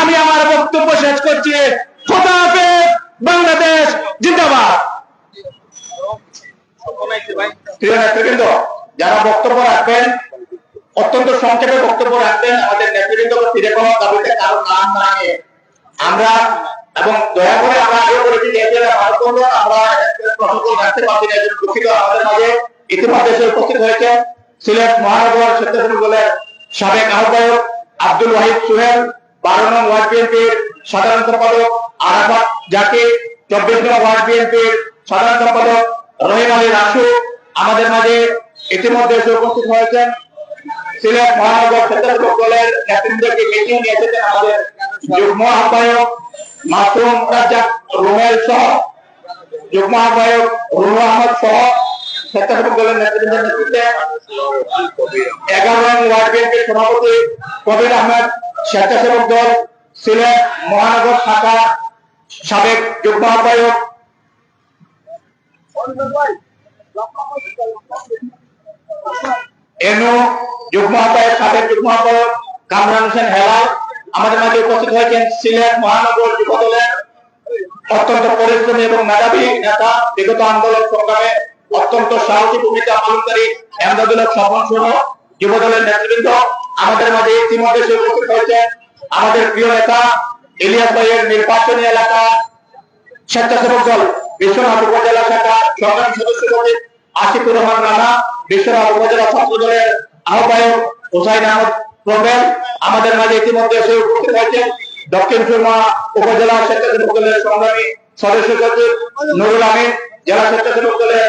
আমি আমার বক্তব্য শেষ করছি। বাংলাদেশ জিন্দাবাদ। যারা বক্তব্য রাখবেন, অত্যন্ত সংক্ষেপে বক্তব্য রাখবেন, আমাদের নেতৃবৃন্দ দাবিতে কারও নাম না আমরা এবং দয়া করে আমরা আগে বলেছি যে আমরা রাখতে পারছি না দুঃখিত আমাদের মাঝে ইতিমধ্যে এসে উপস্থিত হয়েছে। সিলেট মহানগর স্বেচ্ছাসেবক দলের সাবেক আহ্বায়ক আব্দুল ওয়াহিদ সুহেল বারো নং ওয়ার্ড বিএনপির সাধারণ সম্পাদক আরাফাত জাকির, চব্বিশ নং ওয়ার্ড বিএনপির সাধারণ সম্পাদক রহিম আলী রাসু আমাদের মাঝে ইতিমধ্যে এসে উপস্থিত হয়েছেন। সিলেট মহানগর স্বেচ্ছাসেবক দলের নেতৃত্বকে মিটিং নিয়ে এসেছেন আমাদের যুগ্ম আহ্বায়ক মাসুম রাজ্জাক রুমেল সহ। যুগ্ম আহ্বায়ক রুমু আহমদ সহ স্বেচ্ছাসেবক দলের নেতৃবৃন্দের নেতৃত্বে এগারো সাবেক আমাদের উপস্থিত হয়েছেন, সিলেট মহানগর যুব দলের অত্যন্ত পরিশ্রমী এবং মেধাবী নেতা, বিগত আন্দোলন সংগ্রামে অত্যন্ত সাহসী ভূমিকা পালনকারী এমদাদুল হক স্বপন সহ যুব দলের নেতৃবৃন্দ আমাদের মাঝে ইতিমধ্যে সে উপস্থিত হয়েছেন আমাদের প্রিয় নেতা ইলিয়াস ভাইয়ের নির্বাচনী এলাকা, স্বেচ্ছাসেবক দল, বিশ্বনাথ উপজেলা শাখা সংগ্রামী সদস্য সচিব আশিকুর রহমান রানা, বিশ্বনাথ উপজেলা ছাত্র দলের আহ্বায়ক হোসাইন আহমদ প্রবেল আমাদের মাঝে ইতিমধ্যে এসে উপস্থিত হয়েছে। দক্ষিণ সুরমা উপজেলা স্বেচ্ছাসেবক দলের সংগ্রামী সদস্য সচিব নুরুল আমিন, জেলা স্বেচ্ছাসেবক দলের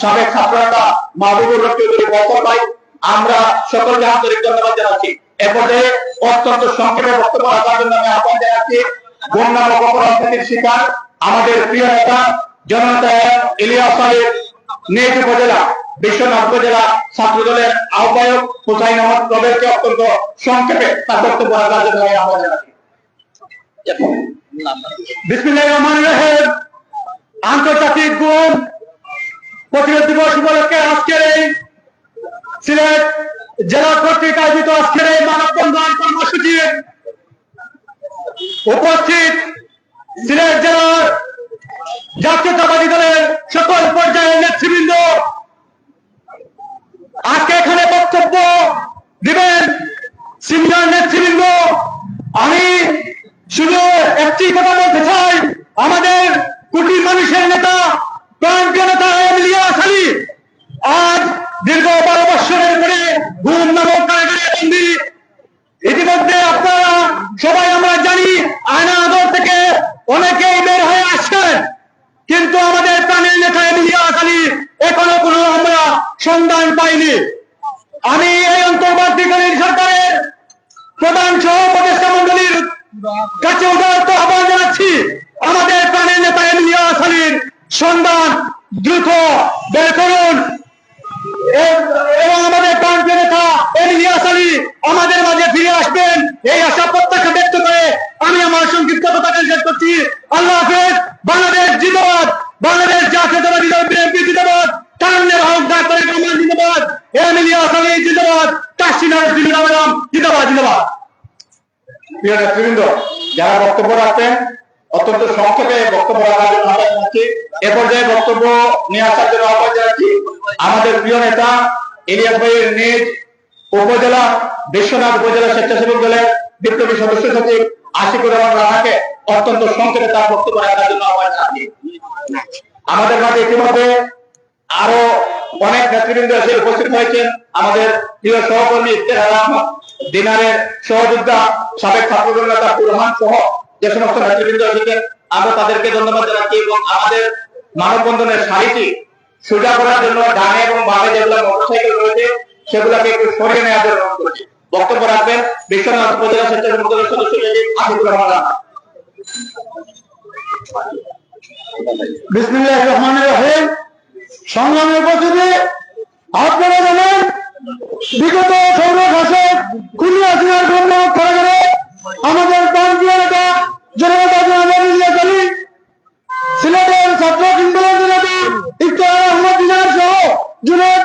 সাবেক ছাত্র নেতা মাহবুবুর রফি চৌধুরী বকর ভাই, আমরা সকলকে আন্তরিক ধন্যবাদ জানাচ্ছি। এ পর্যায়ে অত্যন্ত সংক্ষেপে বক্তব্য রাখার জন্য আমি আহ্বান জানাচ্ছি। বন্যা ও অপরাধের শিকার আমাদের প্রিয় নেতা জনতা ইলিয়াস আলীর নিজ উপজেলা, বিশ্বনাথ উপজেলা ছাত্র দলের আহ্বায়ক হুসাইন আহমদ প্রবেশকে অত্যন্ত সংক্ষেপে তার বক্তব্য রাখার জন্য আমি আহ্বান জানাচ্ছি। বিসমিল্লাহির রহমানির রহিম। আন্তর্জাতিক গুণ প্রতিরোধ দিবস উপলক্ষে আজকের এই সিলেট জেলা কর্তৃক আয়োজিত আজকের এই মানববন্ধন কর্মসূচি উপস্থিত সিলেট জেলার জাতীয়তাবাদী দলের সকল পর্যায়ের নেতৃবৃন্দ, আজকে এখানে বক্তব্য দিবেন সিনিয়র নেতৃবৃন্দ। আমি শুধু একটি কথা বলতে চাই, আমাদের কোটি মানুষের নেতা প্রান্তীয় নেতা এমিলিয়াস আলী আজ দীর্ঘ বারো বৎসরের পরে ঘুম নামক কারাগারে বন্দী ইতিমধ্যে আপনারা সবাই আমরা জানি আয়না আদর থেকে অনেকেই বের হয়ে আসছেন কিন্তু আমাদের প্রাণের নেতা ইলিয়াস আলী এখনও কোনো আমরা সন্ধান পাইনি আমি এই অন্তর্বর্তীকালীন সরকারের প্রধান সহ উপদেষ্টা মন্ডলীর কাছে উদারত আহ্বান জানাচ্ছি আমাদের প্রাণের নেতা ইলিয়াস আলীর সন্ধান দ্রুত বের করুন। এবং আমাদের নেতা ইলিয়াস আলী আমাদের মাঝে ফিরে আসবেন। এই আশা প্রত্যাশা ব্যক্ত করে আমি আমার সংক্ষিপ্ত শেষ করছি। আল্লাহ হাফেজ, বাংলাদেশ জিন্দাবাদ। বাংলাদেশ জাতীয়তাবাদী দল বিএনপি জিন্দাবাদ। কারণের হক ডাক্তার রহমান জিন্দাবাদ। এম ইলিয়াস আলী জিন্দাবাদ। জিন্দাবাদ জিন্দাবাদ। জিন্দাবাদ। প্রিয় নেতৃবৃন্দ, যারা বক্তব্য রাখবেন অত্যন্ত সংক্ষেপে বক্তব্য রাখার জন্য আহ্বান জানাচ্ছি। এ পর্যায়ে বক্তব্য নিয়ে আসার জন্য আহ্বান জানাচ্ছি। আমাদের প্রিয় নেতা ইলিয়াস ভাইয়ের নিজ উপজেলা, বিশ্বনাথ উপজেলা স্বেচ্ছাসেবক দলের বিপ্লবী সদস্য সচিব আশিকুর রহমান রানাকে অত্যন্ত সংক্ষেপে তার বক্তব্য রাখার জন্য আহ্বান জানাচ্ছি। আমাদের মাঝে ইতিমধ্যে আরও অনেক নেতৃবৃন্দ এসে উপস্থিত হয়েছেন। আমাদের প্রিয় সহকর্মী ইফতেখার আহমদ দিনারের সহযোদ্ধা সাবেক ছাত্রদল নেতা রহমান সহ যে সমস্ত নেতৃবৃন্দ এসেছেন, আমরা তাদেরকে ধন্যবাদ জানাচ্ছি এবং আমাদের মানববন্ধনের শাড়িটি সোজা করার জন্য ডানে এবং বামে যেগুলো মোটরসাইকেল রয়েছে, সেগুলোকে একটু সরিয়ে নেওয়ার জন্য অনুরোধ করছি। বক্তব্য রাখবেন, বিশ্বনাথ উপজেলা স্বেচ্ছাসেবক দলের সদস্য আসিফুর রহমান রহমান রহিম। সংগ্রামের উপস্থিতি, আপনারা জানেন, বিগত সৌর ঘাসের কুলিয়া আমাদের সিলেটের ছাত্র কিংবা ইফতার আহমদ সহ জুনায়দ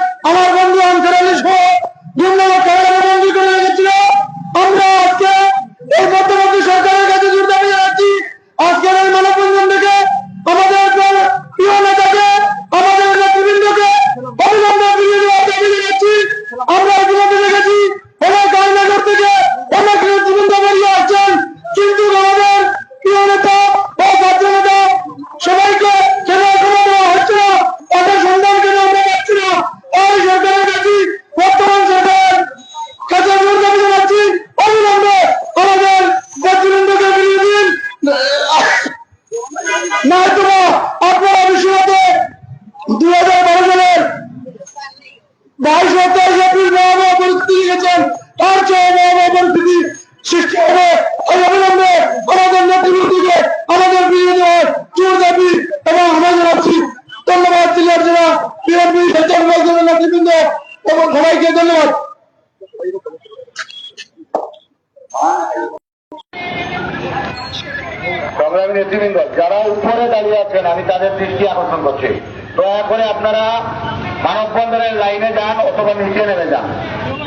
সমর্থন করছে দয়া করে আপনারা মানববন্ধনের লাইনে যান অথবা নিচে নেমে যান।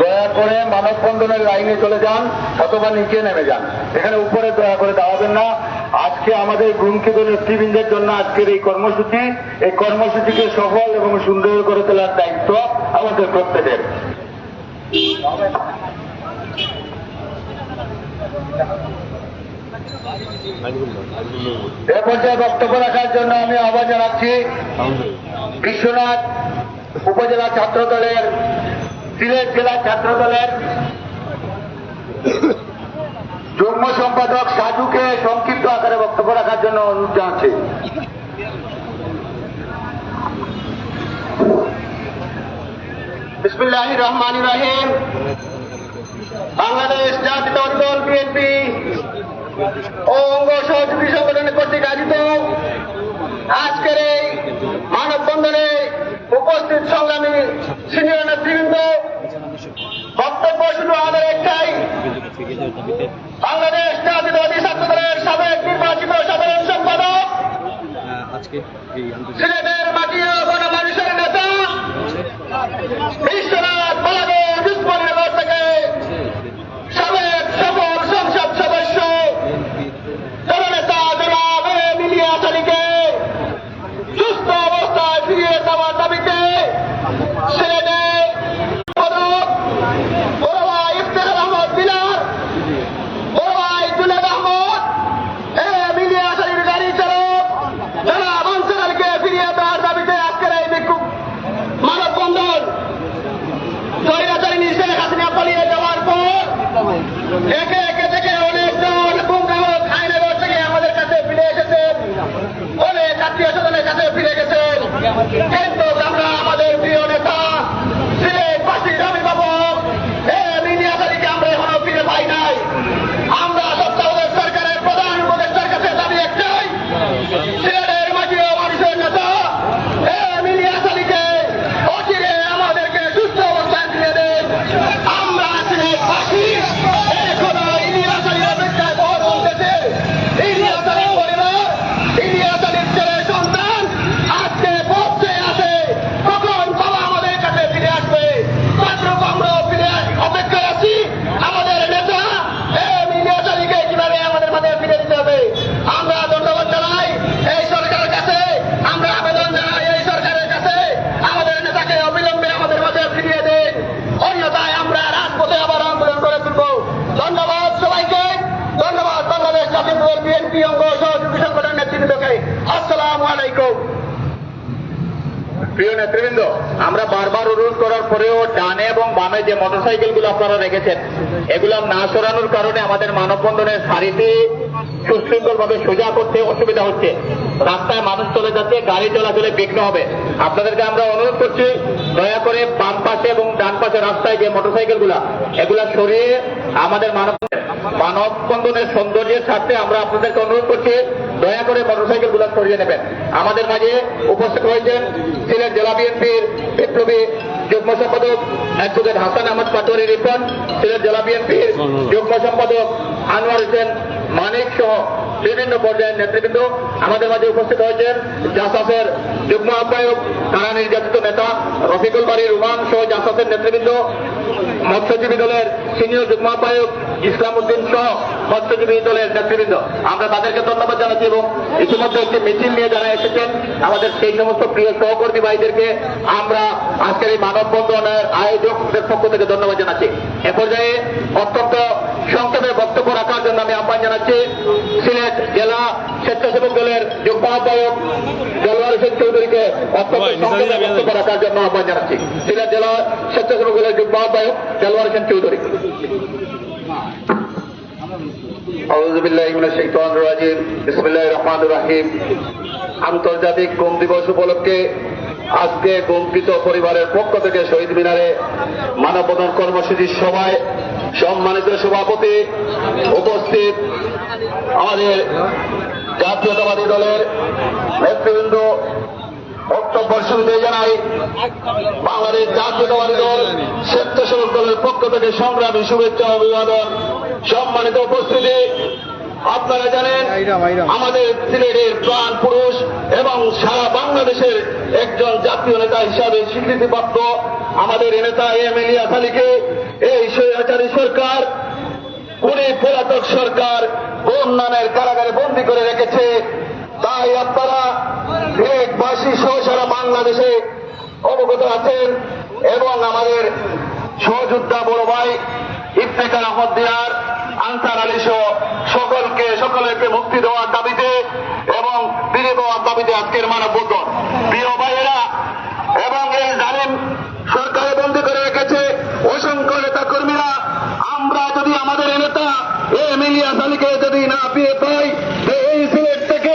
দয়া করে মানববন্ধনের লাইনে চলে যান অথবা নিচে নেমে যান। এখানে উপরে দয়া করে দাঁড়াবেন না। আজকে আমাদের গ্রুমকৃত নেতৃবৃন্দের জন্য আজকের এই কর্মসূচি, এই কর্মসূচিকে সফল এবং সুন্দর করে তোলার দায়িত্ব আমাদের প্রত্যেকের। Thank you. এ পর্যায়ে বক্তব্য রাখার জন্য আমি আহ্বান জানাচ্ছি বিশ্বনাথ উপজেলা ছাত্র দলের সিলেট জেলা ছাত্র দলের যুগ্ম সম্পাদক সাধুকে সংক্ষিপ্ত আকারে বক্তব্য রাখার জন্য অনুরোধ জানাচ্ছি। রহমান রাহিম। বাংলাদেশ জাতীয় দল বিএনপি অঙ্গ সহযোগী সংগঠন কর্তৃক আয়োজিত আজকের এই মানববন্ধনে উপস্থিত সংগ্রামী সিনিয়র নেতৃবৃন্দ বক্তব্য শুধু আমাদের একটাই। বাংলাদেশ জাতীয়তাবাদী ছাত্রদলের সাবেক নির্বাচিত সাধারণ সম্পাদক সিলেটের মাটি মানুষের নেতা বিশ্বনাথ বালাগের Consider হয় যে মোটরসাইকেলগুলো আপনারা রেখেছেন, এগুলো না সরানোর কারণে আমাদের মানববন্ধনের সারিতে সুশৃঙ্খলভাবে সোজা করতে অসুবিধা হচ্ছে। রাস্তায় মানুষ চলে যাচ্ছে, গাড়ি চলাচলে বিঘ্ন হবে। আপনাদেরকে আমরা অনুরোধ করছি, দয়া করে বাম পাশে এবং ডান পাশে রাস্তায় যে মোটরসাইকেলগুলা, এগুলা সরিয়ে আমাদের মানববন্ধন মানববন্ধনের সৌন্দর্যের স্বার্থে আমরা আপনাদেরকে অনুরোধ করছি, দয়া করে মোটরসাইকেলগুলো সরিয়ে নেবেন। আমাদের মাঝে উপস্থিত হয়েছেন সিলেট জেলা বিএনপির বিপ্লবী যুগ্ম সম্পাদক অ্যাডভোকেট হাসান আহমদ পাটোয়ারি রিপন, সিলেট জেলা বিএনপির যুগ্ম সম্পাদক আনোয়ার হোসেন মানিক সহ বিভিন্ন পর্যায়ের নেতৃবৃন্দ আমাদের মাঝে উপস্থিত হয়েছেন জাসাসের যুগ্ম আহ্বায়ক কারা নির্যাতিত নেতা রফিকুল বাড়ি রুমান সহ জাসাসের নেতৃবৃন্দ, মৎস্যজীবী দলের সিনিয়র যুগ্ম আহ্বায়ক ইসলাম উদ্দিন সহ মৎস্যজীবী দলের নেতৃবৃন্দ। আমরা তাদেরকে ধন্যবাদ জানাচ্ছি এবং ইতিমধ্যে একটি মিছিল নিয়ে যারা এসেছেন আমাদের সেই সমস্ত প্রিয় সহকর্মী ভাইদেরকে আমরা আজকের এই মানববন্ধনের আয়োজকদের পক্ষ থেকে ধন্যবাদ জানাচ্ছি। এ পর্যায়ে অত্যন্ত সংক্ষেপে বক্তব্য রাখার জন্য আমি আহ্বান জানাচ্ছি সিলেট জেলা স্বেচ্ছাসেবক দলের যুগ্ম আহ্বায়ক জলওয়ার হোসেন চৌধুরীকে অত্যন্ত সংক্ষেপে বক্তব্য রাখার জন্য আহ্বান জানাচ্ছি। সিলেট জেলা স্বেচ্ছাসেবক দলের যুগ্ম আহ্বায়ক জলওয়ার হোসেন চৌধুরী। আন্তর্জাতিক গম দিবস উপলক্ষে আজকে গমকৃত পরিবারের পক্ষ থেকে শহীদ মিনারে মানববন্ধন কর্মসূচির সভায় সম্মানিত সভাপতি উপস্থিত আমাদের জাতীয়তাবাদী দলের নেতৃবৃন্দ বক্তব্য শুরুতে জানাই, বাংলাদেশ জাতীয়তাবাদী দল স্বেচ্ছাসেবক দলের পক্ষ থেকে সংগ্রামী শুভেচ্ছা অভিবাদন সম্মানিত উপস্থিতি, আপনারা জানেন, আমাদের সিলেটের প্রাণ পুরুষ এবং সারা বাংলাদেশের একজন জাতীয় নেতা হিসাবে স্বীকৃতিপ্রাপ্ত আমাদের নেতা এম ইলিয়াস আলীকে। এই স্বৈরাচারী সরকার কোনে পলাতক সরকার বন্যানের কারাগারে বন্দী করে রেখেছে। তাই আপনারা দেশবাসী সহ সারা বাংলাদেশে অবগত আছেন এবং আমাদের সহযোদ্ধা বড় ভাই ইফতেখার আহমদ দিনার, আনসার আলী সহ সকলকে সকলকে মুক্তি দেওয়ার দাবিতে এবং ফিরে দেওয়ার দাবিতে আজকের মানববন্ধন প্রিয় ভাইয়েরা, এবং এই জালিম সরকারে বন্দী করে রেখেছে অসংখ্য নেতা কর্মীরা আমরা যদি আমাদের নেতা এম ইলিয়াস আলীকে যদি না পেয়ে পাই তো এই সিলেট থেকে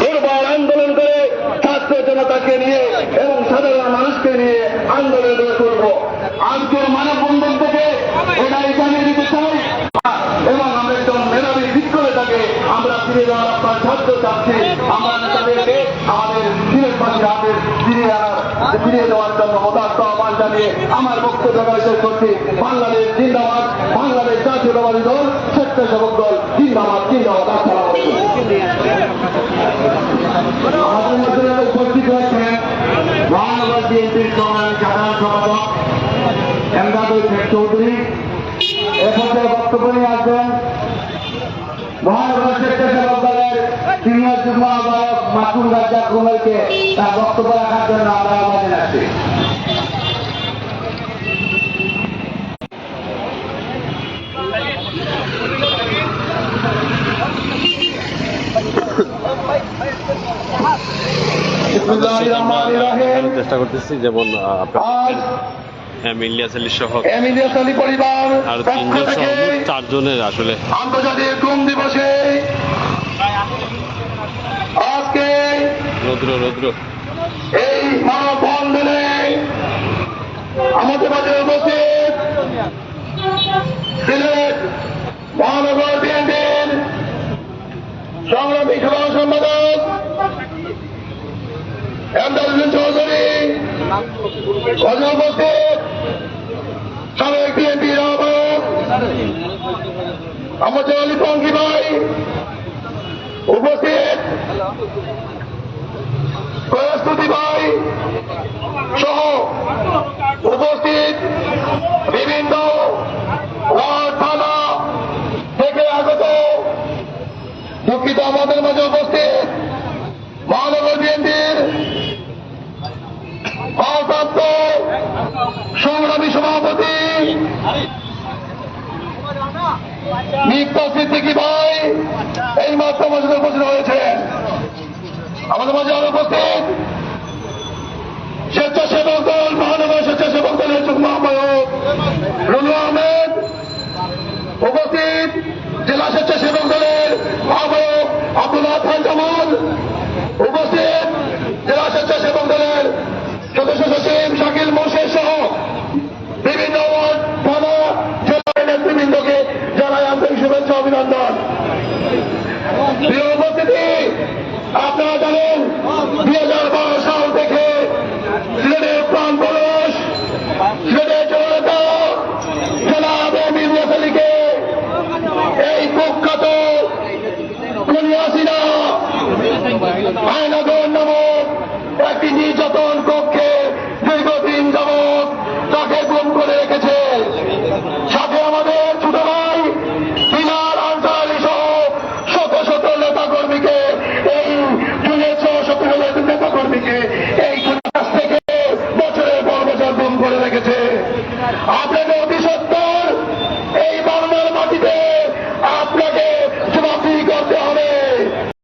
দুর্বল আন্দোলন করে ছাত্র জনতাকে নিয়ে এবং সাধারণ মানুষকে নিয়ে আন্দোলন গড়ে তুলব আজকের মানববন্ধন থেকে এটাই জানিয়ে দিতে চাই এবং আমরা একজন মেধাবী বিক্রয় থাকে আমরা ফিরে যাওয়ার সাহায্য চাচ্ছি। আমরা নেতাদেরকে আমাদের ফিরিয়ে আনার, ফিরিয়ে দেওয়ার জন্য মতাত্ম আহ্বান জানিয়ে আমার বক্তব্য শেষ করছি। বাংলাদেশ জিন্দাবাদ, বাংলাদেশ জাতীয়তাবাদী দল, স্বেচ্ছাসেবক দল, জিন্দাবাদ জিন্দাবাদ। আসসালামু উপস্থিত হয়েছেন বিএনপির সাধারণ সম্পাদক শেখ চৌধুরী। এ বক্তব্য নিয়ে আসবেন মহানগর স্বেচ্ছাসেবক দলের সিনিয়র যুগ্ম আহ্বায়ক মাসুম রাজ্জাক রুমেলকে তার বক্তব্য রাখার জন্য আমরা আহ্বান জানাচ্ছি বিসমিল্লাহির রহমানির রহিম। চেষ্টা করতেছি যেমন ইলিয়াস আলী সহ পরিবার আর তিনজন সহ চারজনের আসলে আন্তর্জাতিক দিবসে আজকে রৌদ্র রৌদ্র। এই মানববন্ধনে আমাদের মাঝে উপস্থিত মহানগর বিএনপির সংগ্রামী সাধারণ সম্পাদক এমদাদ হোসেন চৌধুরী উপস্থিত সাবেক বিএনপির আহ্বায়ক আমাদের আলী পঙ্কি ভাই উপস্থিত। প্রস্তুতি ভাই সহ উপস্থিত বিভিন্ন থানা থেকে আগত দুঃখিত আমাদের মাঝে উপস্থিত ou você